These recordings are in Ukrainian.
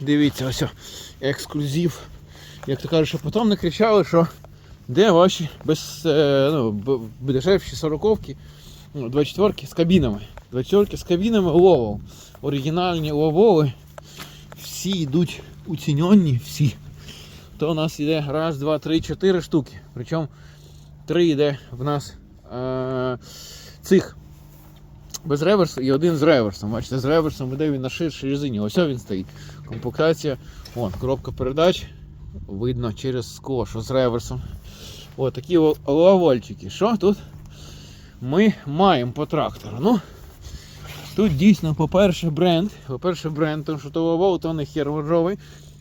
Дивіться, ось ексклюзив. Як то кажуть, що потім не кричали, що де ваші без, е, ну, дешевші сороковки, ну, 24 з кабінами. 24 з кабінами Ловол. Оригінальні ловоли. Всі йдуть уціненні, всі. То у нас йде раз, два, три, чотири штуки. Причому три йде в нас е, цих без реверсу і один з реверсом. Бачите, з реверсом іде він на ширшій резині. Ось він стоїть. Комплектація. Вон, коробка передач. Видно через скло, що з реверсом. Ось такі о- лавольчики. Що тут ми маємо по трактору? Ну, тут дійсно, по-перше, бренд. По-перше, бренд, тому що то лавол, то не хер ржовий.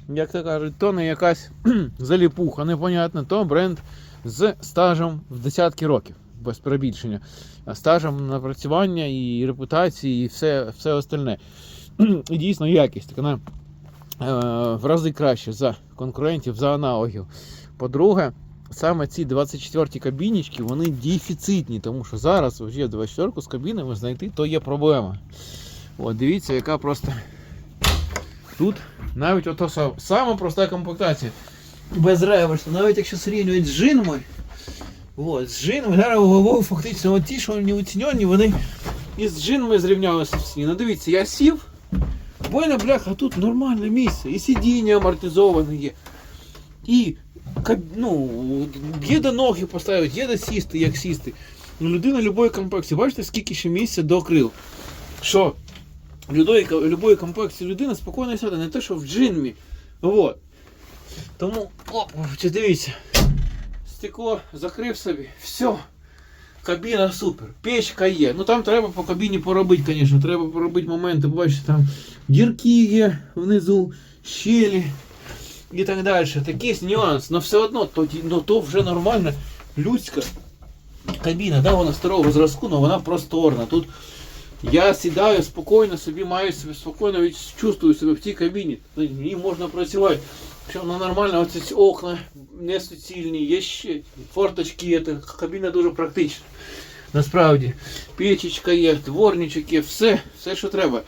Як то кажуть, то не якась заліпуха, непонятна, то бренд з стажем в десятки років, без перебільшення. Стажем напрацювання і репутації, і все, все остальне. І дійсно якість. Е, в рази краще за конкурентів, за аналогів. По-друге, саме ці 24 кабінічки, вони дефіцитні, тому що зараз вже 24 з кабінами знайти то є проблема. От дивіться, яка просто тут навіть ото сама проста комплектація. Без реверсу, навіть якщо срівнюють з джинами, от, з джинами, зараз головою фактично от ті, що не оцінені, вони із джинами зрівнялися всі. Ну дивіться, я сів, бойна бляха, тут нормальне місце, і сидіння амортизоване є. І ну, є де ноги поставити, є де сісти, як сісти. Ну, людина любої комплекції, бачите, скільки ще місця до крил. Що любої, любої комплекції людина спокійно сяде, не те, що в джинмі. Вот. Тому, оп, дивіться, стекло закрив собі, все. Кабіна супер, печка є. Ну там треба по кабіні поробити, звісно. Треба поробити моменти, бачите, там дірки є внизу, щелі і так далі. Такий нюанс, але все одно то, ну, то вже нормальна людська кабіна, да, вона старого зразку, але вона просторна. Тут я сідаю спокійно, собі маю себе спокійно від- чувствую себе в цій кабіні. В ній можна працювати. Якщо вона нормальна, оці ці окна не суцільні, є ще форточки є, кабіна дуже практична. Насправді, печечка є, дворничок є, все, все, що треба.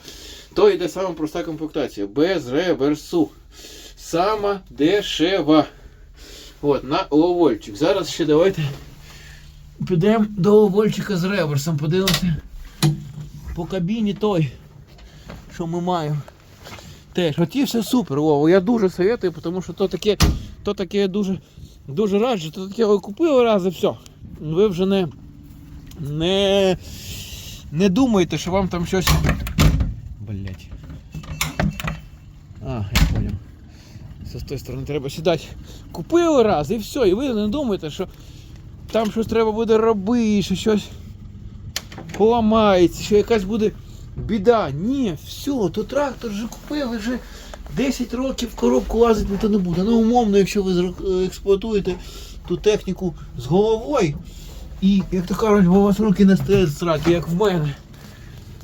То йде сама проста комплектація, без реверсу. Сама дешева. От, на ловольчик. Зараз ще давайте підемо до ловольчика з реверсом, подивимося по кабіні той, що ми маємо. Теж, оті все супер, Вова. Я дуже советую, тому що то таке, то таке дуже, дуже раджу, то таке ви купили раз і все. Ви вже не, не, не думаєте, що вам там щось. Блять. А, я понял. Це з тої сторони треба сідати. Купили раз і все, і ви не думаєте, що там щось треба буде робити, що щось поламається, що якась буде біда. Ні, все, то трактор вже купили, вже 10 років коробку лазити то не буде. Ну, умовно, якщо ви експлуатуєте ту техніку з головою, і, як то кажуть, бо у вас руки не стоять з сраки, як в мене.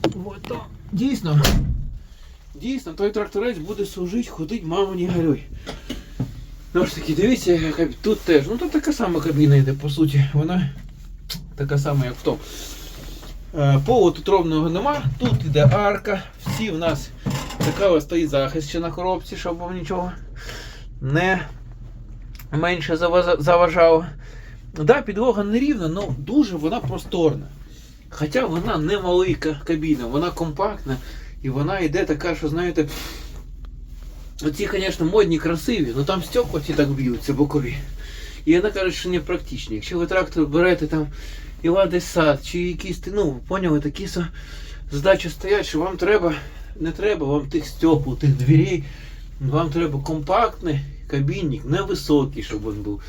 От, то, дійсно, дійсно, той тракторець буде служити, ходить, мама не горюй. Ну ж таки, дивіться, тут теж. Ну тут така сама кабіна йде, по суті. Вона така сама, як в тому. Е, Полу тут ровного нема, тут іде арка, всі в нас така стоїть захист ще на коробці, щоб вам нічого не менше заважало. Да, підлога не рівна, але дуже вона просторна. Хоча вона не велика кабіна, вона компактна і вона йде така, що знаєте. Оці, звісно, модні, красиві, але там стекла ці так б'ються бокові. І вона каже, що не практичні. Якщо ви трактор берете там і ладий сад, чи якісь, ну, поняли, такі задачі стоять, що вам треба, не треба вам тих стекол, тих дверей, вам треба компактний кабінник, не високий, щоб він був,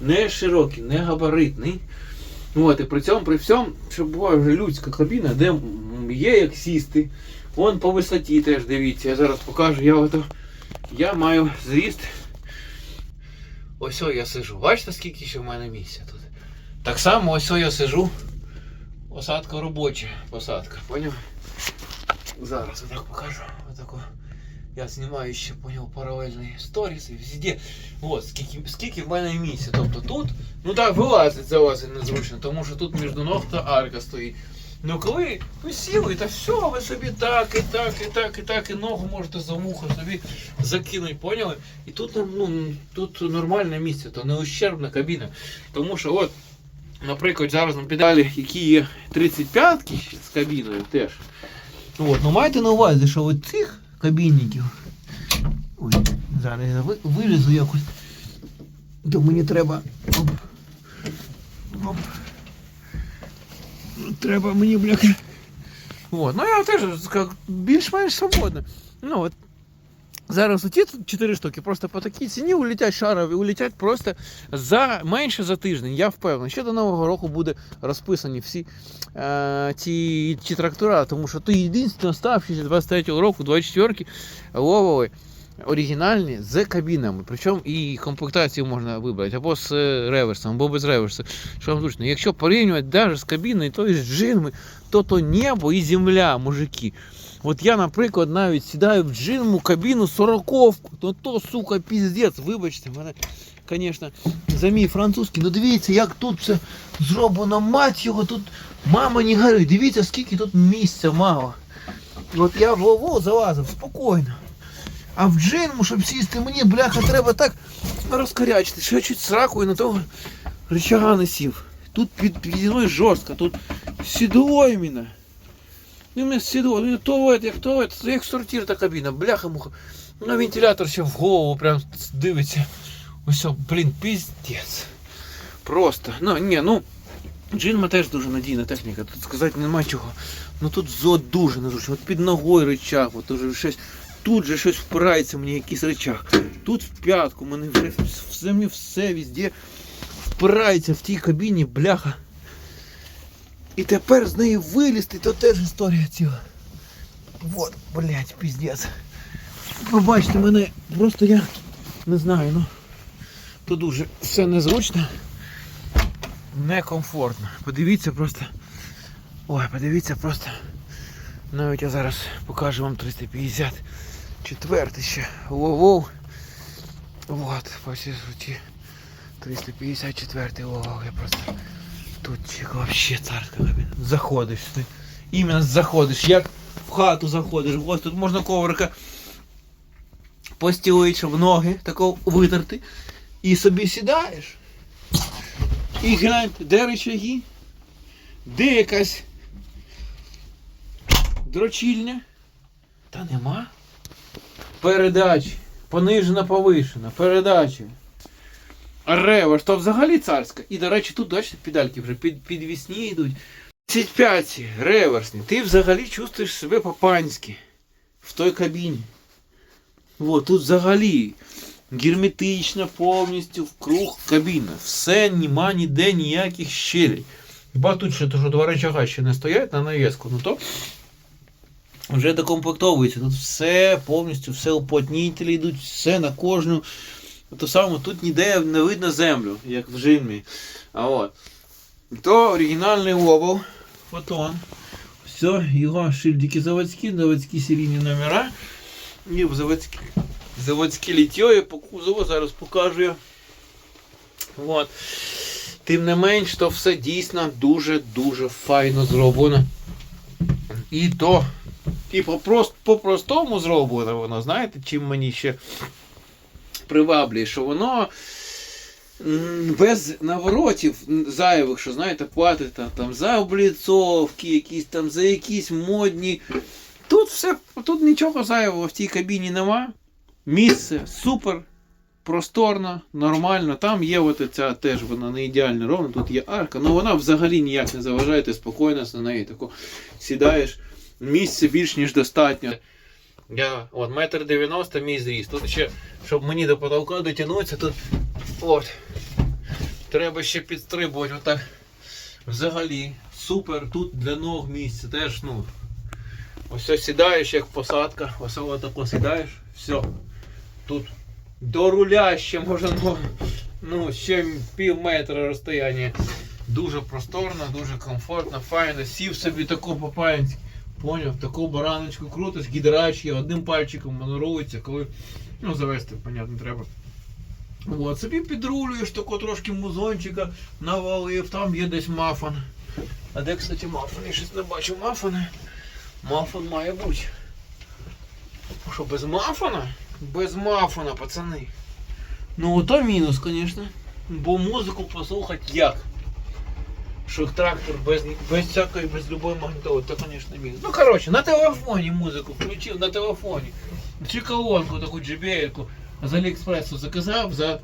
не широкий, не габаритний. От, і при цьому, при всьому, щоб була вже людська кабіна, де є як сісти. Вон по висоті теж дивіться, я зараз покажу, я ото, я маю зріст. Ось о, я сижу. Бачите, скільки ще в мене місця тут? Так само ось я сижу. Посадка робоча, посадка, поняв? Зараз я так покажу. Отако. Я знімаю ще, поняв, паралельні сторіси, везде. От, скільки, скільки в мене місця. Тобто тут, ну так, вилазить, залазить незручно, тому що тут між ног та арка стоїть. Ну коли ви сіли, та все, ви собі так, і так, і так, і так, і ногу можете за вухо собі закинути, поняли? І тут ну, тут нормальне місце, то не ущербна кабіна. Тому що от, наприклад, зараз на педалі, які є 35-ки з кабіною теж. От, ну майте на увазі, що от цих кабінників. Ой, зараз я вилізу якось. То мені треба. Оп. Оп. Треба мені, бляха. От, ну я теж більш-менш свободно. Ну от. Зараз тут 4 штуки просто по такій ціні улетять шарові, улетять просто за менше за тиждень. Я впевнений. Ще до Нового року буде розписані всі е, ці, ці трактора, тому що то єдине оставшіся 23-го року, 24-ки ловили оригінальні з кабінами. Причому і комплектацію можна вибрати або з реверсом, або без реверсу. Що вам зручно. Якщо порівнювати навіть з кабіною, то і з джинами, то то небо і земля, мужики. От я, наприклад, навіть сідаю в джинму кабіну 40-ку, то то, сука, піздець, вибачте, мене, звісно, за мій французький. Ну дивіться, як тут все зроблено, мать його, тут мама не горить. Дивіться, скільки тут місця мало. От я в Вову залазив спокійно. А в джинму, щоб сісти, мені, бляха, треба так розкарячити, що я чуть сракою на того рычага не сів. Тут під, підіною жорстко, тут сідло іменно. Ну, мене сідло, ну то это, як то это, як сортир та кабіна, бляха муха. Ну, вентилятор ще в голову прям дивиться. Ось, о, блін, піздець. Просто. Ну, ні, ну, Джинма теж дуже надійна техніка, тут сказати нема чого. Ну тут зо дуже незручно. От під ногою рычаг, от уже щось. Тут же щось впирається мені якийсь рычаг. Тут в п'ятку, мене вже в землі все везде впирається в тій кабіні, бляха. І тепер з неї вилізти, то теж історія ціла. Вот, блять, піздець. Пробачте мене, просто я не знаю, ну. Тут дуже все незручно некомфортно. Подивіться просто. Ой, подивіться просто. Навіть я зараз покажу вам 350. Четвертий ще. Воу-воу. Вот, по всій суті. 354 воу, я просто. Тут вообще царська кабіна. Заходиш ти. Іменно заходиш. Як в хату заходиш. Ось тут можна коврика постілити, щоб ноги тако витерти. І собі сідаєш. І гляньте, де рычаги, де якась дрочільня. Та нема. Передачі. Понижена, повишена. Передачі. Реверс, то взагалі царська. І, до речі, тут бачите, педальки вже під, підвісні йдуть. 35 реверсні. Ти взагалі чувствуєш себе по-панськи в той кабіні. От, тут взагалі герметична повністю в круг кабіна. Все, нема ніде ніяких щелей. Хіба тут ще, то, що два речага ще не стоять на навіску, ну то вже докомплектовується. Тут все повністю, все уплотнітелі йдуть, все на кожну. То саме тут ніде не видно землю, як в жимі. А от. То оригінальний овал, фотон. Все, його шильдики заводські, заводські серійні номера. І заводські, заводські літьої по кузову, зараз покажу. От. Тим не менш, то все дійсно дуже-дуже файно зроблено. І то, і по-простому зроблено воно, знаєте, чим мені ще приваблює, що воно без наворотів зайвих, що знаєте, платите там за обліцовки, якісь там за якісь модні. Тут все, тут нічого зайвого в тій кабіні нема. Місце супер, просторно, нормально. Там є от ця теж вона не ідеально ровна, тут є арка, але вона взагалі ніяк не заважає, ти спокійно на неї тако сідаєш. Місця більш ніж достатньо. Я от метр дев'яносто мій зріст. Тут ще, щоб мені до потолка дотягнутися, тут от. Треба ще підстрибувати отак. Взагалі, супер, тут для ног місце теж, ну. Ось ось сідаєш, як посадка, ось отако сідаєш, все. Тут до руля ще може ну, ну, ще пів метра розстояння. Дуже просторно, дуже комфортно, файно. Сів собі таку по-паянськи. Поняв, таку бараночку крутиш, гідрач є, одним пальчиком манурується, коли ну, завести, понятно, треба. От, собі підрулюєш тако трошки музончика, навалив, там є десь мафан. А де, кстати, мафон? Я щось не бачу мафона. Мафон має бути. Що, без мафона? Без мафона, пацани. Ну, то мінус, звісно. Бо музику послухати як? Що трактор без, без всякої, без любої магнітоли, то, звісно, мінус. Ну, коротше, на телефоні музику включив, на телефоні. Чи колонку таку JBL з Аліекспресу заказав за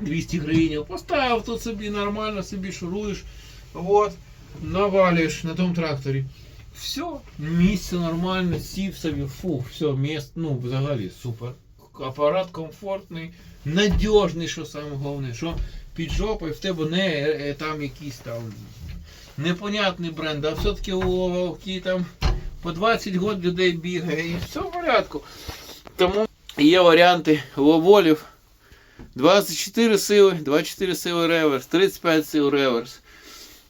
200 гривень. Поставив тут собі нормально, собі шуруєш. Вот, навалюєш на тому тракторі. Все, місце нормально, сів собі, фу, все, місце, ну, взагалі супер. Апарат комфортний, надіжний, що саме головне, що під жопою в тебе не е, там якийсь там непонятний бренд, а все-таки які там по 20 год людей бігає і все в порядку. Тому є варіанти ловолів. 24 сили, 24 сили реверс, 35 сил реверс.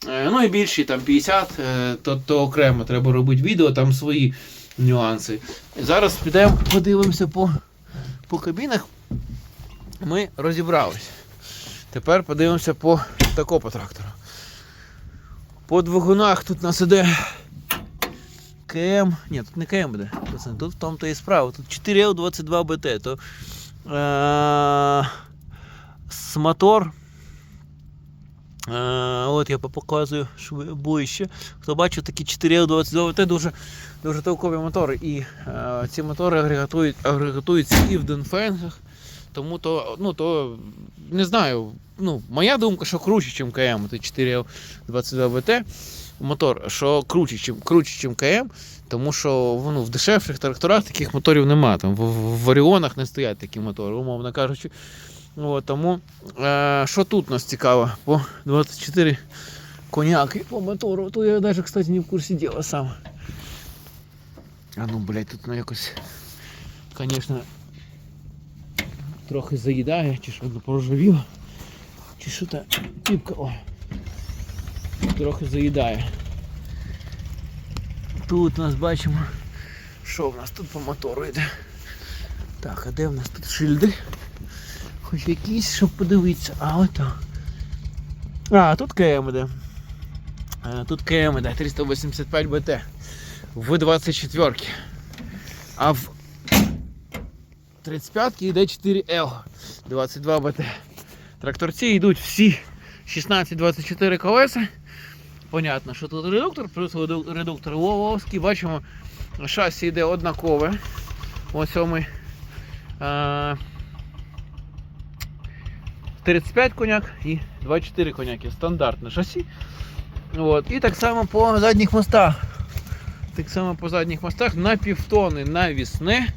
Е, Ну і більші там 50, е, то, то окремо треба робити відео, там свої нюанси. Зараз підемо подивимося по, по кабінах. Ми розібрались. Тепер подивимося по такому по трактору. По двигунах тут нас іде КМ. Ні, тут не КМ буде. Тут в тому то і справа. Тут 4L22 БТ. То, е- с мотор. Е, от я показую ближче. Хто бачив такі 4L22 БТ, дуже, дуже толкові мотори. І е, ці мотори агрегатують, агрегатуються і в Донфенгах. Тому то, ну, то не знаю. Ну, моя думка, що круче, ніж КМ. Це 4L22 БТ мотор, що круче, чим, круче, чим КМ, тому що ну, в дешевших тракторах таких моторів немає. Там, в, в Варіонах не стоять такі мотори, умовно кажучи. От, тому е, що тут нас цікаво? По 24 коняки по мотору, то я навіть, кстати, не в курсі діла сам. А ну, блядь, тут ну, якось, звісно, трохи заїдає, чи що ну, проживіло, чи що та типка, о, трохи заїдає. Тут нас бачимо, що в нас тут по мотору йде. Так, а де в нас тут шильди? Хоч якісь, щоб подивитися. А ото. А, тут КМ іде. Тут КМ іде 385 БТ. В 24. А в 35 йде 4L 22 БТ. Тракторці йдуть всі 16-24 колеса. Понятно, що тут редуктор, плюс редуктор Вововський. Бачимо, шасі йде однакове. Ось ми. 35 коняк і 24 коняки. Стандартне шасі. От. І так само по задніх мостах. Так само по задніх мостах на півтони навісне.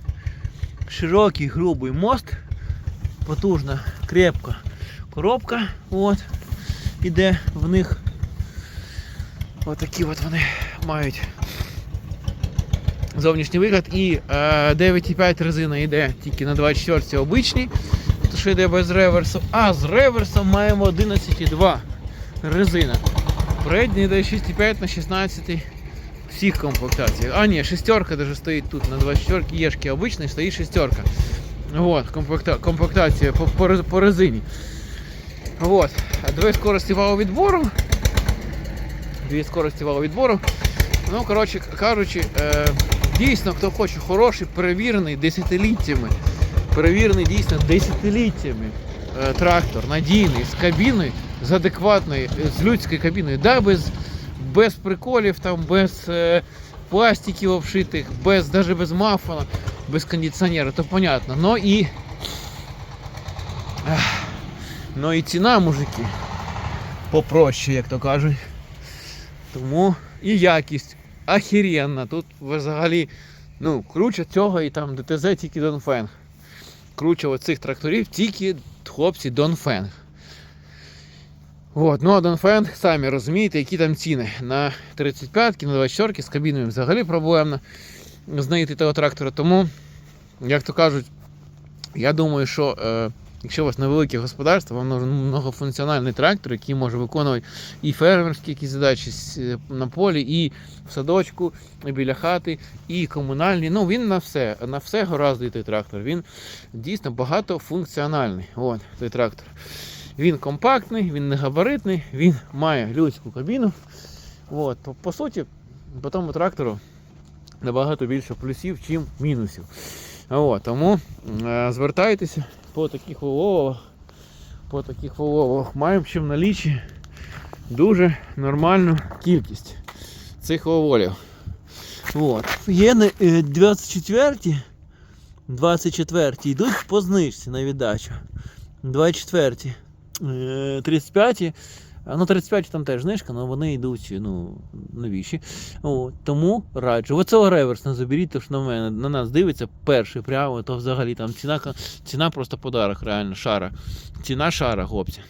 Широкий грубий мост. Потужна, крепка коробка. От. Іде в них. Отакі от вони мають зовнішній вигляд. І е, 9,5 резина йде тільки на 24 обичній, то що йде без реверсу. А з реверсом маємо 11,2 резина. Передній йде 6,5 на 16 всіх комплектаціях. А ні, шестерка даже стоїть тут на 24 єшки обичний, стоїть шестерка. Вот, комплекта, комплектація по, по, по резині. Вот. Дві скорості валу відбору. Дві скорості валу відбору. Ну, коротше кажучи, е, дійсно, хто хоче хороший, перевірений десятиліттями. Перевірений дійсно десятиліттями. е, Трактор надійний, з кабіною, з адекватною, е, з людською кабіною, да, без, без приколів, там, без е, пластиків обшитих, без, даже без мафона, без кондиціонера, то понятно. Но і, но і ціна, мужики, попроще, як то кажуть. Тому і якість ахіренна. Тут взагалі ну, круче цього і там ДТЗ тільки Донфенг. Круче оцих тракторів тільки хлопці Донфенг. От, ну а Донфенг, самі розумієте, які там ціни. На 35-ки, на 24-ки з кабіною взагалі проблемно знайти того трактора. Тому, як то кажуть, я думаю, що е, якщо у вас невелике господарство, вам нужен многофункціональний трактор, який може виконувати і фермерські якісь задачі е, на полі, і в садочку, і біля хати, і комунальні. Ну він на все, на все гораздо той трактор. Він дійсно багатофункціональний. От той трактор. Він компактний, він не габаритний, він має людську кабіну. От, по суті, по тому трактору набагато більше плюсів, чим мінусів. От, тому е, звертайтеся по таких воловах, по таких воловах. Маємо в налічі дуже нормальну кількість цих волів. От. Є 24-ті, 24, 24 йдуть по знижці на віддачу. 24-ті, 35, а, ну 35 там теж знижка, але вони йдуть ну, новіші. О, тому раджу. Оцього реверсна заберіть, то що на мене на нас дивиться перший прямо, то взагалі там ціна, ціна просто подарок, реально, шара. Ціна шара, хлопці.